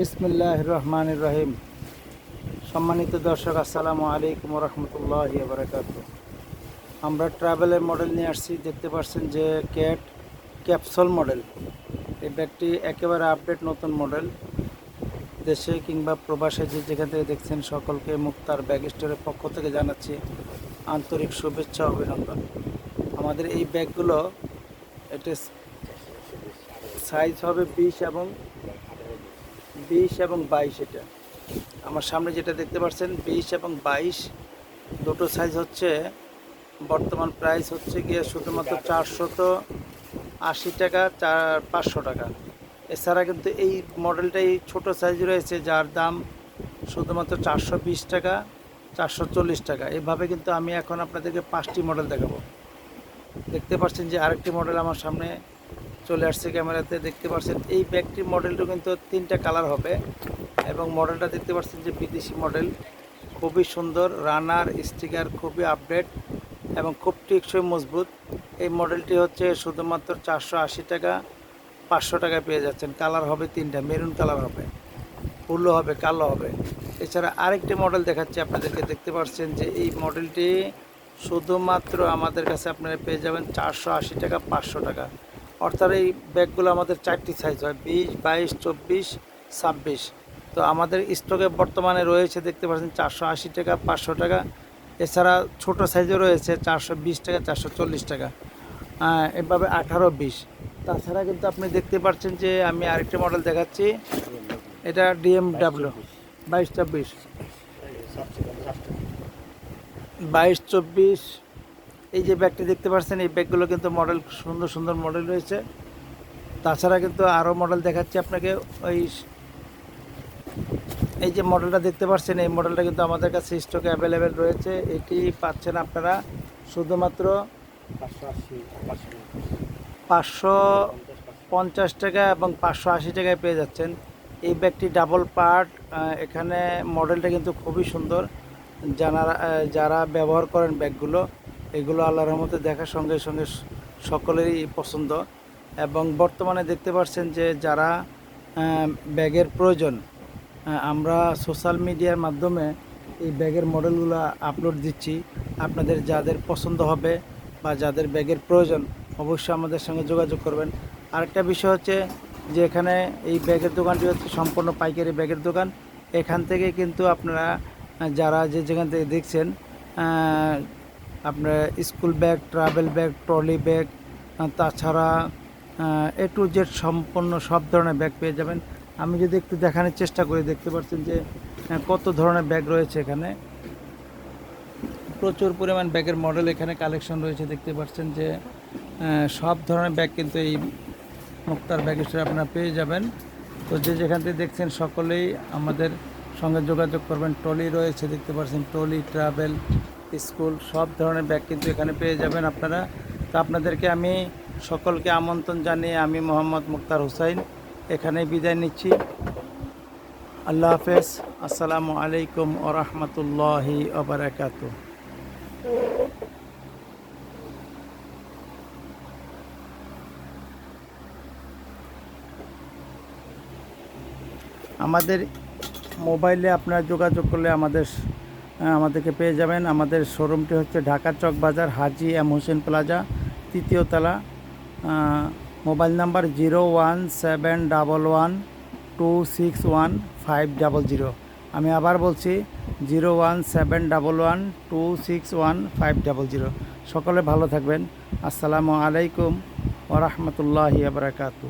বিসমুল্লাহ রহমান রহিম সম্মানিত দর্শক, আসসালামু আলাইকুম রহমতুল্লাহ বারকাত আমরা ট্রাভেলের মডেল নিয়ে আসছি, দেখতে পাচ্ছেন যে ক্যাট ক্যাপসুল মডেল। এই ব্যাগটি একেবারে আপডেট নতুন মডেল। দেশে কিংবা প্রবাসে যে যেখান থেকে দেখছেন সকলকে মুক্তার ব্যাগ স্টোরের পক্ষ থেকে জানাচ্ছি আন্তরিক শুভেচ্ছা, অভিনন্দন। আমাদের এই ব্যাগগুলো এটা সাইজ হবে বিশ এবং বিশ এবং বাইশ এটা। আমার সামনে যেটা দেখতে পাচ্ছেন, বিশ এবং বাইশ, দুটো সাইজ হচ্ছে, বর্তমান প্রাইস হচ্ছে গিয়ে শুধুমাত্র চারশত আশি টাকা, চার, পাঁচশো টাকা। এছাড়া কিন্তু এই মডেলটাই ছোট সাইজ রয়েছে, যার দাম শুধুমাত্র চারশো বিশ টাকা, চারশো চল্লিশ টাকা। এভাবে কিন্তু আমি এখন আপনাদেরকে পাঁচটি মডেল দেখাবো। দেখতে পাচ্ছেন যে আরেকটি মডেল আমার সামনে চলে আসছে ক্যামেরাতে, দেখতে পাচ্ছেন এই ব্যাগটির মডেলটা কিন্তু তিনটা কালার হবে এবং মডেলটা দেখতে পাচ্ছেন যে বিদেশি মডেল খুবই সুন্দর রানার স্টিকার খুবই আপডেট এবং খুব টেকসই মজবুত। এই মডেলটি হচ্ছে শুধুমাত্র চারশো আশি টাকা, পাঁচশো টাকায় পেয়ে যাচ্ছেন। কালার হবে তিনটা মেরুন কালার হবে ব্লু হবে, কালো হবে। এছাড়া আরেকটি মডেল দেখাচ্ছি আপনাদেরকে, দেখতে পাচ্ছেন যে এই মডেলটি শুধুমাত্র আমাদের কাছে আপনারা পেয়ে যাবেন চারশো আশি টাকা, পাঁচশো টাকা। অর্থাৎ এই ব্যাগগুলো আমাদের চারটি সাইজ হয়, বিশ, বাইশ, চব্বিশ, ছাব্বিশ। তো আমাদের স্টকে বর্তমানে রয়েছে দেখতে পাচ্ছেন চারশো আশি টাকা, পাঁচশো টাকা। এছাড়া ছোট সাইজও রয়েছে চারশো বিশ টাকা, চারশো চল্লিশ টাকা। এভাবে আঠারো বিশ। তাছাড়া কিন্তু আপনি দেখতে পাচ্ছেন যে আমি আরেকটি মডেল দেখাচ্ছি। এটা ডিএমডাব্লিউ বাইশ চব্বিশ বাইশ, চব্বিশ এই যে ব্যাগটি দেখতে পাচ্ছেন, এই ব্যাগগুলো কিন্তু মডেল সুন্দর সুন্দর মডেল রয়েছে। তাছাড়া কিন্তু আরও মডেল দেখাচ্ছি আপনাকে। ওই এই যে মডেলটা দেখতে পাচ্ছেন, এই মডেলটা কিন্তু আমাদের কাছে স্টকে অ্যাভেলেবেল রয়েছে। এটি পাচ্ছেন আপনারা শুধুমাত্র পাঁচশো পঞ্চাশ টাকা এবং পাঁচশো আশি টাকায় পেয়ে যাচ্ছেন। এই ব্যাগটি ডাবল পার্ট এখানে মডেলটা কিন্তু খুবই সুন্দর। যারা যারা ব্যবহার করেন ব্যাগগুলো এগুলো আল্লাহর রহমতে দেখার সঙ্গে সঙ্গে সকলেরই পছন্দ। এবং বর্তমানে দেখতে পাচ্ছেন যে যারা ব্যাগের প্রয়োজন আমরা সোশ্যাল মিডিয়ার মাধ্যমে এই ব্যাগের মডেলগুলো আপলোড দিচ্ছি। আপনাদের যাদের পছন্দ হবে বা যাদের ব্যাগের প্রয়োজন, অবশ্যই আমাদের সঙ্গে যোগাযোগ করবেন। আরেকটা বিষয় হচ্ছে যে এখানে এই ব্যাগের দোকানটি হচ্ছে সম্পূর্ণ পাইকারি ব্যাগের দোকান। এখান থেকে কিন্তু আপনারা যারা যে যেখান থেকে দেখছেন আপনার school bag, travel bag, trolley bag তাছাড়া এ টু জেড সম্পন্ন সব ধরনের ব্যাগ পেয়ে যাবেন। আমি যদি একটু দেখানোর চেষ্টা করি, দেখতে পাচ্ছেন যে কত ধরনের ব্যাগ রয়েছে এখানে। প্রচুর পরিমাণ ব্যাগের মডেল এখানে কালেকশন রয়েছে, দেখতে পাচ্ছেন যে সব ধরনের ব্যাগ কিন্তু এই মুক্তার ব্যাগ হিসেবে আপনারা পেয়ে যাবেন। তো যে যেখান থেকে দেখছেন সকলেই আমাদের সঙ্গে যোগাযোগ করবেন। ট্রলি রয়েছে, দেখতে পাচ্ছেন ট্রলি, ট্রাভেল স্কুল, সব ধরনের ব্যাগ কিন্তু এখানে পেয়ে যাবেন আপনারা। তো আপনাদেরকে আমি সকলকে আমন্ত্রণ জানিয়ে আমি মোহাম্মদ মুক্তার হুসাইন এখানে বিদায় নিচ্ছি। আল্লাহ হাফেজ। আসসালামু আলাইকুম ও রহমতুল্লাহি ওবরাকাতু। আমাদের মোবাইলে আপনারা যোগাযোগ করলে আমাদের আমাদেরকে পেয়ে যাবেন। আমাদের শোরুমটি হচ্ছে ঢাকা চক বাজার, হাজি এম হোসেন প্লাজা, তৃতীয় তলা mobile number zero one seven double one two six one five double zero. আমি আবার বলছি, zero one seven double one two six one five double zero. সকলে ভালো থাকবেন। আসসালামু আলাইকুম ওরহমতুল্লাহি আবরাকাতু